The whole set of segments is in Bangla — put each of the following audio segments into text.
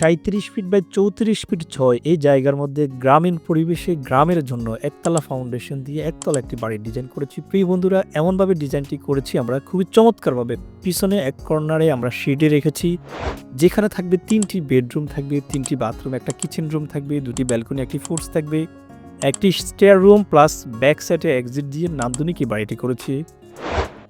সাঁত্রিশ ফিট বাই চৌত্রিশ ফিট ছয় এই জায়গার মধ্যে গ্রামীণ পরিবেশে গ্রামের জন্য একতলা ফাউন্ডেশন দিয়ে একতলা একটি বাড়ি ডিজাইন করেছি। প্রিয় বন্ধুরা, এমনভাবে ডিজাইনটি করেছি আমরা খুবই চমৎকারভাবে। পিছনে এক কর্নারে আমরা শেডে রেখেছি, যেখানে থাকবে তিনটি বেডরুম থাকবে, তিনটি বাথরুম একটা কিচেন রুম থাকবে, দুটি ব্যালকনি একটি ফোর্স থাকবে, একটি স্টেয়ার রুম প্লাস ব্যাক সাইডে এক্সিট দিয়ে নান্দনিক বাড়িটি করেছি।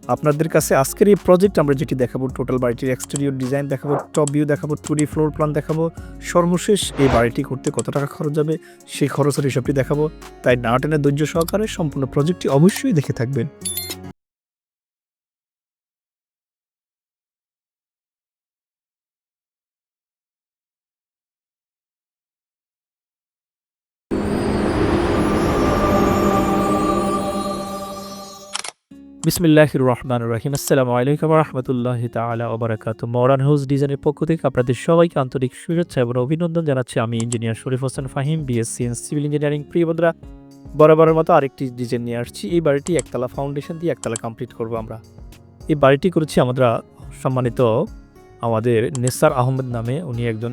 আপনাদের কাছে আজকের এই প্রজেক্ট আমরা যেটি দেখাবো টোটাল বাড়িটির এক্সটেরিয়র ডিজাইন দেখাবো টপ ভিউ দেখাবো টুডি ফ্লোর প্ল্যান দেখাবো, সর্বশেষ এই বাড়িটি করতে কত টাকা খরচ যাবে সেই খরচের হিসাবটি দেখাবো। তাই না টেনে ধৈর্য সহকারে সম্পূর্ণ প্রজেক্টটি অবশ্যই দেখে থাকবেন। বিসমিল্লাহির রহমান রহিম। আসসালামু আলাইকুম রহমতুল্লাহ তালা ওবরাকাত মরান হাউস ডিজাইনের পক্ষ থেকে আপনাদের সবাইকে আন্তরিক শুভেচ্ছা এবং অভিনন্দন জানাচ্ছি। আমি engineer Sharif Hossain Fahim BSc civil engineering প্রিয় বন্ধুরা, বরাবরের মতো আরেকটি ডিজাইন নিয়ে আসছি। এই বাড়িটি একতলা ফাউন্ডেশন দিয়ে একতলা কমপ্লিট করব আমরা। এই বাড়িটি করেছি আমরা সম্মানিত আমাদের নেসার আহমেদ নামে। উনি একজন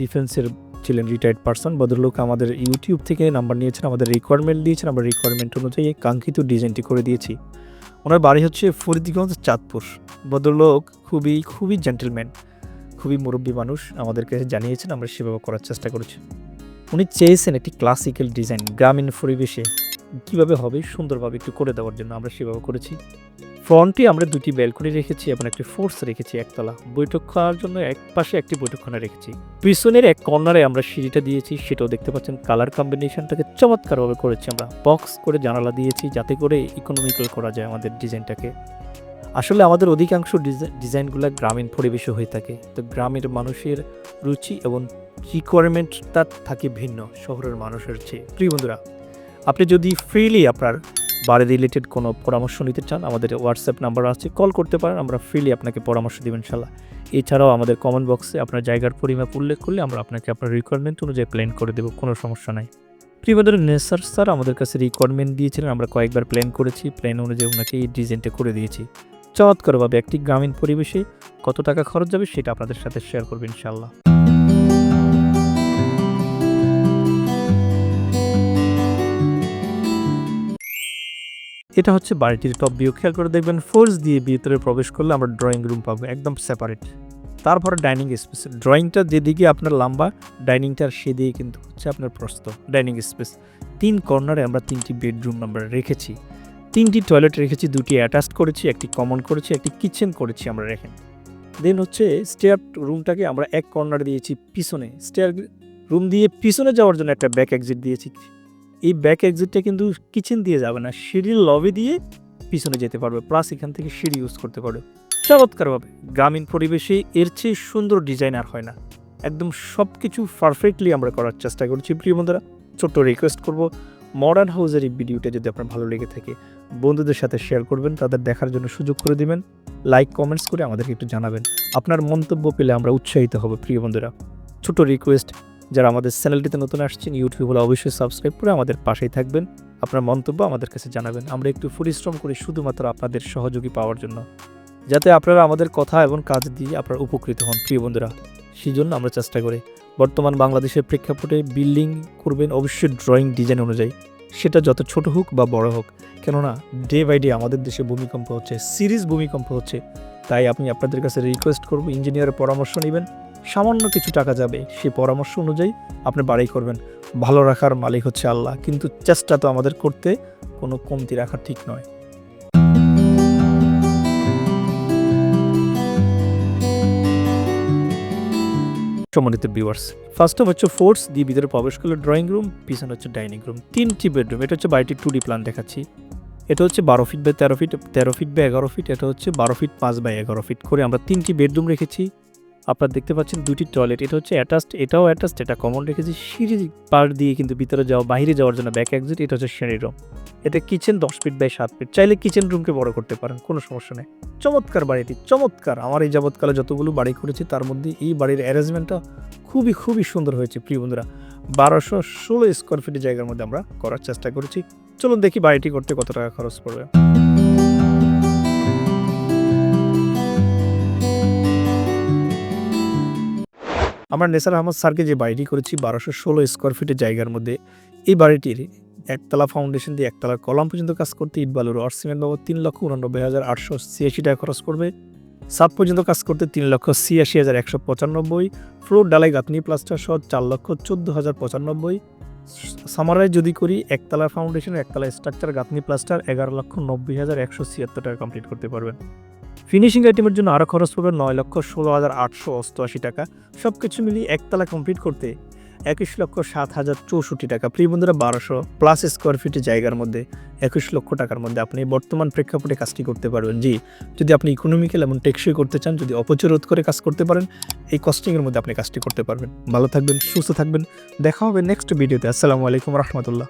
ডিফেন্সের ছিলেন রিটায়ার্ড পার্সন ভদ্রলোক আমাদের ইউটিউব থেকে নাম্বার নিয়েছেন, আমাদের রিকোয়ারমেন্ট দিয়েছেন, আমরা রিকোয়ারমেন্ট অনুযায়ী কাঙ্ক্ষিত ডিজাইনটি করে দিয়েছি। ওনার বাড়ি হচ্ছে ফরিদগঞ্জ, চাঁদপুর। ভদ্রলোক খুবই খুবই জেন্টেলম্যান খুবই মুরব্বী মানুষ, আমাদের কাছে জানিয়েছেন, আমরা সেভাবে করার চেষ্টা করেছি। উনি চেয়েছেন একটি ক্লাসিক্যাল ডিজাইন গ্রামীণ পরিবেশে। কীভাবে হবে, সুন্দরভাবে একটু করে দেওয়ার জন্য আমরা সেভাবে করেছি। ফ্রন্টে আমরা দুটি ব্যালকনি রেখেছি এবং একটি ফোর্স রেখেছি একতলা। বৈঠক খাওয়ার জন্য এক পাশে একটি বৈঠকখানা রেখেছি। পিছনের এক কর্নারে আমরা সিঁড়িটা দিয়েছি, সেটাও দেখতে পাচ্ছেন কালার কম্বিনেশনটাকে চমৎকারভাবে করেছি আমরা। বক্স করে জানালা দিয়েছি যাতে করে ইকোনমিক্যাল করা যায় আমাদের ডিজাইনটাকে। আসলে আমাদের অধিকাংশ ডিজাইনগুলো গ্রামীণ পরিবেশে হয়ে থাকে। তো গ্রামের মানুষের রুচি এবং রিকোয়ারমেন্টটা থাকে ভিন্ন, শহরের মানুষের চেয়ে। প্রিয় বন্ধুরা, আপনি যদি ফ্রিলি আপনার বাড়ি রিলেটেড কোনো পরামর্শ নিতে চান, আমাদের হোয়াটসঅ্যাপ নাম্বার আছে কল করতে পারেন, আমরা ফ্রিলি আপনাকে পরামর্শ দেবেন ইনশাল্লাহ এছাড়াও আমাদের কমেন্ট বক্সে আপনার জায়গার পরিমাপ উল্লেখ করলে আমরা আপনাকে আপনার রিকোয়ারমেন্ট অনুযায়ী প্ল্যান করে দেবো, কোনো সমস্যা নাই। প্রিয়দের নেসার স্যার আমাদের কাছে রিকোয়ারমেন্ট দিয়েছিলেন, আমরা কয়েকবার প্ল্যান করেছি প্ল্যান অনুযায়ী ওনাকে এই ডিজাইনটা করে দিয়েছি। চমৎকারভাবে একটি গ্রামীণ পরিবেশে কত টাকা খরচ যাবে সেটা আপনাদের সাথে শেয়ার করবেন ইনশাল্লাহ এটা হচ্ছে বাড়িটির টপ ভিউ খেয়াল করে দেখবেন ফোর্স দিয়ে ভিতরে প্রবেশ করলে আমরা ড্রয়িং রুম পাবো, একদম সেপারেট তারপরে ডাইনিং স্পেস ড্রয়িংটা যেদিকে আপনার লম্বা ডাইনিংটার সেদিকে কিন্তু হচ্ছে আপনার প্রস্ত ডাইনিং স্পেস তিন কর্নারে আমরা তিনটি বেডরুম আমরা রেখেছি। তিনটি টয়লেট রেখেছি, দুটি অ্যাটাচড করেছি, একটি কমন করেছি, একটি কিচেন করেছি আমরা রেখেন দেন হচ্ছে স্টেয়ার রুমটাকে আমরা এক কর্নার দিয়েছি, পিছনে। স্টেয়ার রুম দিয়ে পিছনে যাওয়ার জন্য একটা ব্যাক এক্সিট দিয়েছি। এই ব্যাক এক্সিটটা কিন্তু কিচেন দিয়ে যাবে না, সিঁড়ির লবি দিয়ে পিছনে যেতে পারবে প্লাস এখান থেকে সিঁড়ি ইউজ করতে পারবে। চমৎকারভাবে, গ্রামীণ পরিবেশে এর চেয়ে সুন্দর ডিজাইন আর হয় না। একদম সব কিছু পারফেক্টলি আমরা করার চেষ্টা করছি, প্রিয় বন্ধুরা। ছোট্ট রিকোয়েস্ট করব মডার্ন হাউসের এই ভিডিওটা যদি আপনার ভালো লেগে থাকে, বন্ধুদের সাথে শেয়ার করবেন, তাদের দেখার জন্য সুযোগ করে দিবেন লাইক কমেন্টস করে আমাদেরকে একটু জানাবেন। আপনার মন্তব্য পেলে আমরা উৎসাহিত হব, প্রিয় বন্ধুরা। ছোট রিকোয়েস্ট যারা আমাদের চ্যানেলটিতে নতুন আসছেন ইউটিউব হলে অবশ্যই সাবস্ক্রাইব করে আমাদের পাশেই থাকবেন। আপনার মন্তব্য আমাদের কাছে জানাবেন। আমরা একটু পরিশ্রম করি শুধুমাত্র আপনাদের সহযোগী পাওয়ার জন্য। যাতে আপনারা আমাদের কথা এবং কাজ দিয়ে আপনারা উপকৃত হন, প্রিয় বন্ধুরা। সেই জন্য আমরা চেষ্টা করি। বর্তমান বাংলাদেশের প্রেক্ষাপটে বিল্ডিং করবেন অবশ্যই ড্রয়িং ডিজাইন অনুযায়ী। সেটা যত ছোট হোক বা বড় হোক। কেননা ডে বাই ডে আমাদের দেশে ভূমিকম্প হচ্ছে সিরিজ ভূমিকম্প হচ্ছে। তাই আমি আপনাদের কাছে রিকোয়েস্ট করব ইঞ্জিনিয়ারের পরামর্শ নেবেন। সামান্য কিছু টাকা যাবে সেই পরামর্শ অনুযায়ী আপনি বাড়ি করবেন। ভালো রাখার মালিক হচ্ছে আল্লাহ, কিন্তু চেষ্টা তো আমাদের করতে কোনো কমতি রাখা ঠিক নয়। সম্মানিত ভিউয়ার্স ফার্স্ট অফ হচ্ছে ফোর্স দিয়ে ভিতরে প্রবেশ করলে ড্রয়িং রুম পিছনে হচ্ছে ডাইনিং রুম তিনটি বেডরুম এটা হচ্ছে বাড়িটির টু ডি প্ল্যান দেখাচ্ছি। এটা হচ্ছে বারো ফিট বাই তেরো ফিট তেরো ফিট বাই এগারো ফিট এটা হচ্ছে বারো ফিট পাঁচ বাই এগারো ফিট করে আমরা তিনটি বেডরুম রেখেছি। আপনারা দেখতে পাচ্ছেন দুটি টয়লেট এটা হচ্ছে অ্যাটাচড এটাও অ্যাটাচড এটা কমন রেখেছি সিঁড়ি পার দিয়ে কিন্তু ভিতরে যাওয়া, বাইরে যাওয়ার জন্য ব্যাক এক্সিট এটা হচ্ছে সিঁড়ি রুম এটা কিচেন দশ ফিট বাই সাত ফিট চাইলে কিচেন রুমকে বড় করতে পারেন, কোনো সমস্যা নেই। চমৎকার বাড়িটি, চমৎকার। আমার এই যাবৎকালে যতগুলো বাড়ি করেছি, তার মধ্যে এই বাড়ির অ্যারেঞ্জমেন্টটা খুবই খুবই সুন্দর হয়েছে, প্রিয় বন্ধুরা। বারোশো ষোলো স্কোয়ার ফিটের জায়গার মধ্যে আমরা করার চেষ্টা করেছি। চলুন দেখি বাড়িটি করতে কত টাকা খরচ পড়বে। আমরা নেসার আহমদ স্যারকে যে বাড়িটি করেছি বারোশো ষোলো স্কোয়ার ফিটের জায়গার মধ্যে, এই বাড়িটির একতলা ফাউন্ডেশন দিয়ে একতলা কলাম পর্যন্ত কাজ করতে ইট বালুর অর সিমেন্ট বাবদ তিন লক্ষ উনানব্বই হাজার আটশো ছিয়াশি টাকা খরচ করবে। সাত পর্যন্ত কাজ করতে তিন লক্ষ ছিয়াশি হাজার একশো পঁচানব্বই। ফ্লোর ডালাই গাঁথনি প্লাস্টার সহ চার লক্ষ চোদ্দ হাজার পঁচানব্বই। সামারায় যদি করি, একতলা ফাউন্ডেশন একতলা স্ট্রাকচার গাঁথনি প্লাস্টার এগারো লক্ষ নব্বই হাজার একশো ছিয়াত্তর টাকা কমপ্লিট করতে পারবেন। ফিনিশিং আইটেমের জন্য আরও খরচ পড়বে নয় লক্ষ ষোলো হাজার আটশো অষ্টআশি টাকা। সব কিছু মিলিয়ে একতলা কমপ্লিট করতে একুশ লক্ষ সাত হাজার চৌষট্টি টাকা। প্রিয় বন্ধুরা, বারোশো প্লাস স্কোয়ার ফিটের জায়গার মধ্যে একুশ লক্ষ টাকার মধ্যে আপনি বর্তমান প্রেক্ষাপটে কাজটি করতে পারবেন। জি, যদি আপনি ইকোনমিক্যাল এবং টেকসই করতে চান, যদি অপচয় রোধ করে কাজ করতে পারেন, এই কস্টিংয়ের মধ্যে আপনি কাজটি করতে পারবেন। ভালো থাকবেন, সুস্থ থাকবেন। দেখা হবে নেক্সট ভিডিওতে আসসালামু আলাইকুম রহমতুল্লাহ।